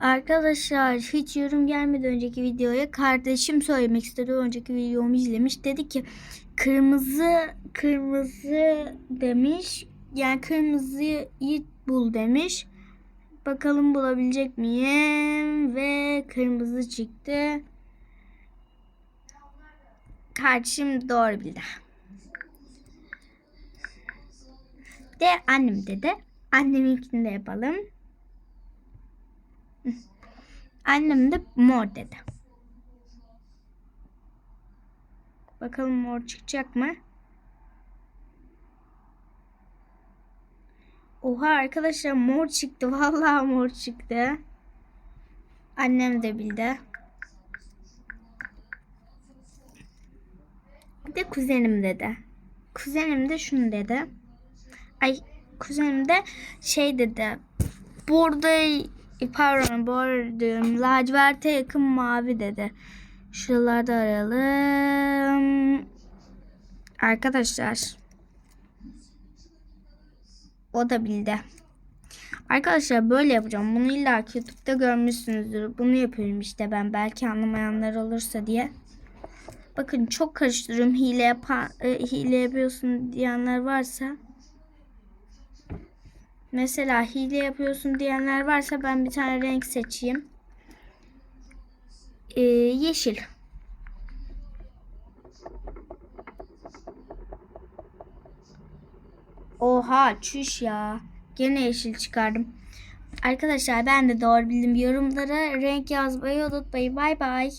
Arkadaşlar hiç yorum gelmedi önceki videoya. Kardeşim söylemek istedi. Önceki videomu izlemiş. Dedi ki kırmızı kırmızı demiş. Yani kırmızıyı bul demiş. Bakalım bulabilecek miyim? Ve kırmızı çıktı. Kardeşim doğru bildi. De annem dedi. Anneminkini de yapalım. Annem de mor dedi. Bakalım mor çıkacak mı? Oha arkadaşlar mor çıktı. Vallahi mor çıktı. Annem de bildi. Bir de kuzenim dedi. Kuzenim de şunu dedi. Ay kuzenim de şey dedi. Burada pardon bu diyorum. Laciverte yakın mavi dedi. Şuralarda arayalım. Arkadaşlar. O da bildi. Arkadaşlar böyle yapacağım. Bunu illa YouTube'da görmüşsünüzdür. Bunu yapıyorum işte ben. Belki anlamayanlar olursa diye. Bakın çok karıştırıyorum. Hile yapan, e, hile yapıyorsun diyenler varsa. Mesela hile yapıyorsun diyenler varsa ben bir tane renk seçeyim. Ee, yeşil. Oha çüş ya. Gene yeşil çıkardım. Arkadaşlar ben de doğru bildim. Yorumlara renk yazmayı unutmayın. Bay bay.